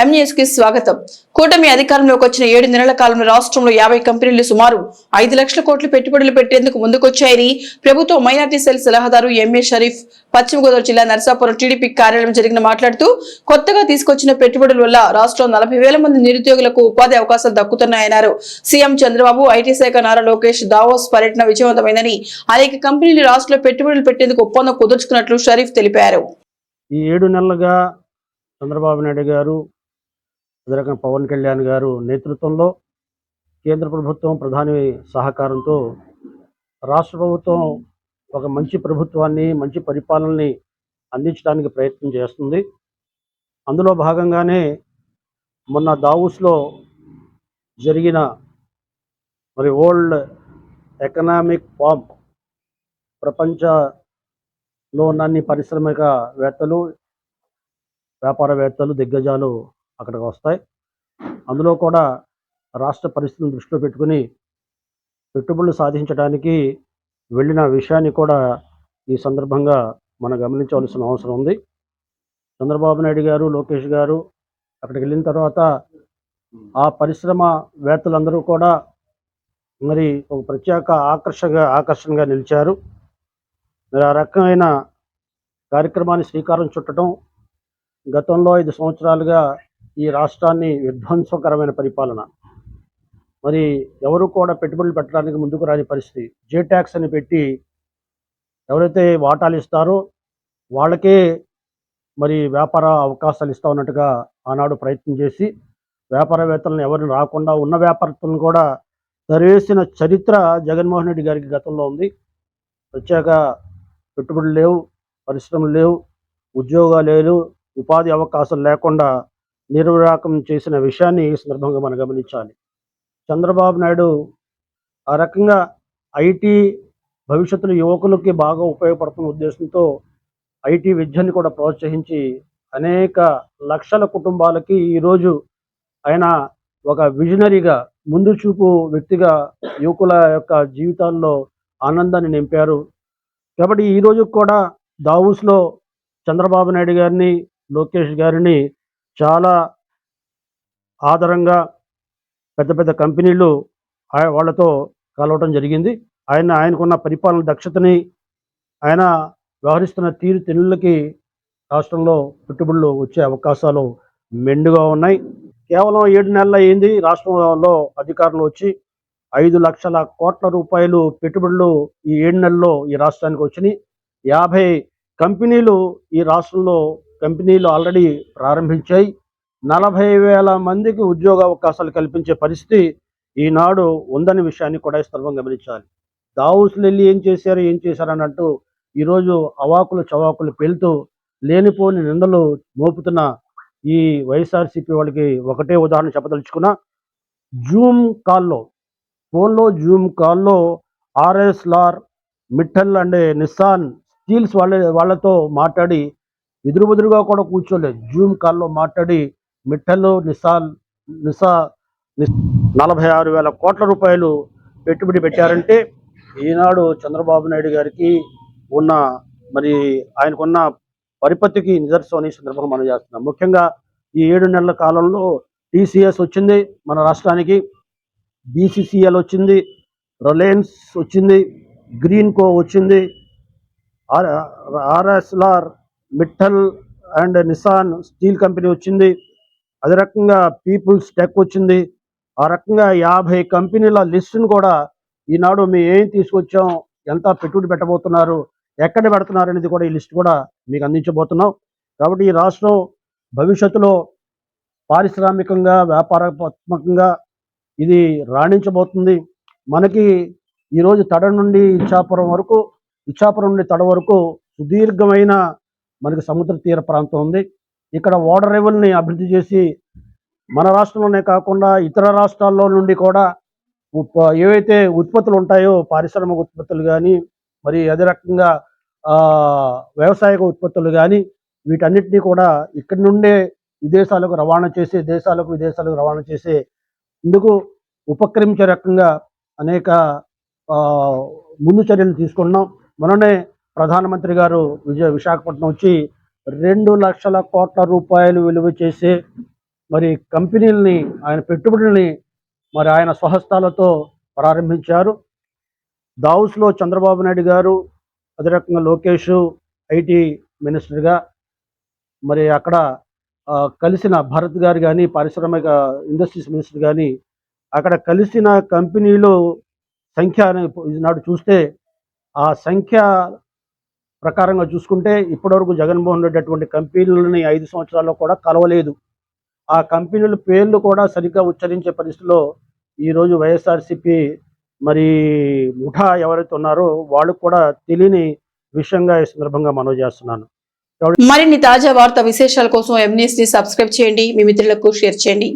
ఎంఈఎస్కి స్వాగతం. కూటమి అధికారంలోకి వచ్చిన ఏడు నెలల కాలంలో రాష్ట్రంలో యాభై కంపెనీలు సుమారు ఐదు లక్షల కోట్లు పెట్టుబడులు పెట్టేందుకు ముందుకొచ్చాయని ప్రభుత్వ మైనార్టీ సెల్ సలహాదారు ఎంఏ షరీఫ్ పశ్చిమ గోదావరి జిల్లా నర్సాపురం టీడీపీ కార్యాలయం జరిగిన మాట్లాడుతూ కొత్తగా తీసుకొచ్చిన పెట్టుబడుల వల్ల రాష్ట్రంలో నలభై వేల మంది నిరుద్యోగులకు ఉపాధి అవకాశాలు దక్కుతున్నాయన్నారు. సీఎం చంద్రబాబు ఐటీ శాఖ నారా లోకేష్ దావోస్ పర్యటన విజయవంతమైందని అనేక కంపెనీలు రాష్ట్రంలో పెట్టుబడులు పెట్టేందుకు ఒప్పందం కుదుర్చుకున్నట్లు షరీఫ్ తెలిపారు. ఈ ఏడు నెలలుగా చంద్రబాబు నాయుడు గారు అదే రకంగా పవన్ కళ్యాణ్ గారు నేతృత్వంలో కేంద్ర ప్రభుత్వం ప్రధాని సహకారంతో రాష్ట్ర ప్రభుత్వం ఒక మంచి ప్రభుత్వాన్ని మంచి పరిపాలనని అందించడానికి ప్రయత్నం చేస్తుంది. అందులో భాగంగానే మొన్న దావూస్లో జరిగిన మరి వరల్డ్ ఎకనామిక్ ఫామ్ ప్రపంచలో ఉన్న అన్ని పారిశ్రామికవేత్తలు వ్యాపారవేత్తలు దిగ్గజాలు అక్కడికి వస్తాయి. అందులో కూడా రాష్ట్ర పరిస్థితిని దృష్టిలో పెట్టుకుని పెట్టుబడులు సాధించడానికి వెళ్ళిన విషయాన్ని కూడా ఈ సందర్భంగా మనం గమనించవలసిన అవసరం ఉంది. చంద్రబాబు నాయుడు గారు లోకేష్ గారు అక్కడికి వెళ్ళిన తర్వాత ఆ పరిశ్రమ వేత్తలందరూ కూడా మరి ఒక ప్రత్యేక ఆకర్షగా ఆకర్షణగా నిలిచారు. మరి ఆ రకమైన కార్యక్రమాన్ని శ్రీకారం చుట్టడం గతంలో ఐదు సంవత్సరాలుగా ఈ రాష్ట్రాన్ని విధ్వంసకరమైన పరిపాలన. మరి ఎవరు కూడా పెట్టుబడులు పెట్టడానికి ముందుకు రాని పరిస్థితి. జే ట్యాక్స్ అని పెట్టి ఎవరైతే వాటాలు ఇస్తారో వాళ్ళకే మరి వ్యాపార అవకాశాలు ఇస్తా ఉన్నట్టుగా ఆనాడు ప్రయత్నం చేసి వ్యాపారవేత్తలను ఎవరిని రాకుండా ఉన్న వ్యాపారస్తులను కూడా తరివేసిన చరిత్ర జగన్మోహన్ రెడ్డి గారికి గతంలో ఉంది. ప్రత్యేక పెట్టుబడులు లేవు పరిశ్రమలు లేవు ఉద్యోగాలు లేవు ఉపాధి అవకాశాలు లేకుండా నిర్విరాకం చేసిన విషయాన్ని ఈ సందర్భంగా మనం గమనించాలి. చంద్రబాబు నాయుడు ఆ రకంగా ఐటీ భవిష్యత్తులో యువకులకి బాగా ఉపయోగపడుతున్న ఉద్దేశంతో ఐటీ విద్యని కూడా ప్రోత్సహించి అనేక లక్షల కుటుంబాలకి ఈరోజు ఆయన ఒక విజనరీగా ముందు చూపు వ్యక్తిగా యువకుల యొక్క జీవితాల్లో ఆనందాన్ని నింపారు. కాబట్టి ఈ రోజు కూడా దావూస్లో చంద్రబాబు నాయుడు గారిని లోకేష్ గారిని చాలా ఆధారంగా పెద్ద పెద్ద కంపెనీలు వాళ్ళతో కలవటం జరిగింది. ఆయన ఆయనకున్న పరిపాలన దక్షతని ఆయన వ్యవహరిస్తున్న తీరు తెన్నులకి రాష్ట్రంలో పెట్టుబడులు వచ్చే అవకాశాలు మెండుగా ఉన్నాయి. కేవలం ఏడు నెలలు అయింది. రాష్ట్రంలో అధికారులు వచ్చి ఐదు లక్షల కోట్ల రూపాయలు పెట్టుబడులు ఈ ఏడు నెలల్లో ఈ రాష్ట్రానికి వచ్చినాయి. యాభై కంపెనీలు ఈ రాష్ట్రంలో కంపెనీలు ఆల్రెడీ ప్రారంభించాయి. నలభై వేల మందికి ఉద్యోగ అవకాశాలు కల్పించే పరిస్థితి ఈనాడు ఉందనే విషయాన్ని కూడా ఈ గమనించాలి. దావుస్లు వెళ్ళి ఏం చేశారు ఏం చేశారు అంటూ ఈరోజు అవాకులు చవాకులు పేలుతూ లేనిపోని నిందలు మోపుతున్న ఈ వైఎస్ఆర్సీపీ వాళ్ళకి ఒకటే ఉదాహరణ చెప్పదలుచుకున్నా జూమ్ కాల్లో ఫోన్లో జూమ్ కాల్లో Arcelor Mittal and Nissan steels వాళ్ళ వాళ్ళతో మాట్లాడి ఎదురు బెదురుగా కూడా కూర్చోలేదు. జూమ్ కాల్లో మాట్లాడి మిట్టలు నిసాల్ నిసా నలభై ఆరు వేల కోట్ల రూపాయలు పెట్టుబడి పెట్టారంటే ఈనాడు చంద్రబాబు నాయుడు గారికి ఉన్న మరి ఆయనకున్న పరిపత్తికి నిదర్శనం ఈ సందర్భంగా మనం చేస్తున్నాం. ముఖ్యంగా ఈ ఏడు నెలల కాలంలో టీసీఎస్ వచ్చింది మన రాష్ట్రానికి బీసీసీఎల్ వచ్చింది రిలయన్స్ వచ్చింది గ్రీన్ కో వచ్చింది R ArcelorMittal and Nissan steel company వచ్చింది. అదే రకంగా పీపుల్స్ టెక్ వచ్చింది. ఆ రకంగా యాభై కంపెనీల లిస్టును కూడా ఈనాడు మేము ఏం తీసుకొచ్చాం ఎంత పెట్టుబడి పెట్టబోతున్నారు ఎక్కడ పెడుతున్నారు అనేది కూడా ఈ లిస్ట్ కూడా మీకు అందించబోతున్నాం. కాబట్టి ఈ రాష్ట్రం భవిష్యత్తులో పారిశ్రామికంగా వ్యాపారాత్మకంగా ఇది రాణించబోతుంది. మనకి ఈరోజు తడ నుండి ఇచ్చాపురం వరకు ఇచ్చాపురం నుండి తడ వరకు సుదీర్ఘమైన మనకి సముద్ర తీర ప్రాంతం ఉంది. ఇక్కడ ఓడర్ లెవెల్ని అభివృద్ధి చేసి మన రాష్ట్రంలోనే కాకుండా ఇతర రాష్ట్రాల్లో నుండి కూడా ఏవైతే ఉత్పత్తులు ఉంటాయో పారిశ్రామిక ఉత్పత్తులు కానీ మరి అదే రకంగా వ్యవసాయక ఉత్పత్తులు కానీ వీటన్నిటినీ కూడా ఇక్కడి నుండే విదేశాలకు రవాణా చేసే దేశాలకు విదేశాలకు రవాణా చేసే ఇందుకు ఉపక్రమించే రకంగా అనేక ముందు చర్యలు తీసుకున్నాం. మననే ప్రధానమంత్రి గారు విజయ విశాఖపట్నం వచ్చి రెండు లక్షల కోట్ల రూపాయలు విలువ చేసే మరి కంపెనీలని ఆయన పెట్టుబడుల్ని మరి ఆయన స్వహస్తాలతో ప్రారంభించారు. దావుస్లో చంద్రబాబు నాయుడు గారు అదే రకంగా లోకేష్ ఐటీ మినిస్టర్గా మరి అక్కడ కలిసిన భరత్ గారు కానీ పారిశ్రామిక ఇండస్ట్రీస్ మినిస్టర్ కానీ అక్కడ కలిసిన కంపెనీలు సంఖ్య అని ఈనాడు చూస్తే ఆ సంఖ్య ప్రకారంగా చూసుకుంటే ఇప్పటివరకు జగన్మోహన్ రెడ్డి అటువంటి కంపెనీలని ఐదు సంవత్సరాల్లో కూడా కలవలేదు. ఆ కంపెనీల పేర్లు కూడా సరిగ్గా ఉచ్చరించే పరిస్థితిలో ఈరోజు వైఎస్ఆర్సిపి మరి ముఠా ఎవరైతే ఉన్నారో వాళ్ళకు కూడా తెలియని విషయంగా ఈ సందర్భంగా మనవి చేస్తున్నాను. మరిన్ని తాజా వార్త విశేషాల కోసం ఎంఎస్ని సబ్స్క్రైబ్ చేయండి. మీ మిత్రులకు షేర్ చేయండి.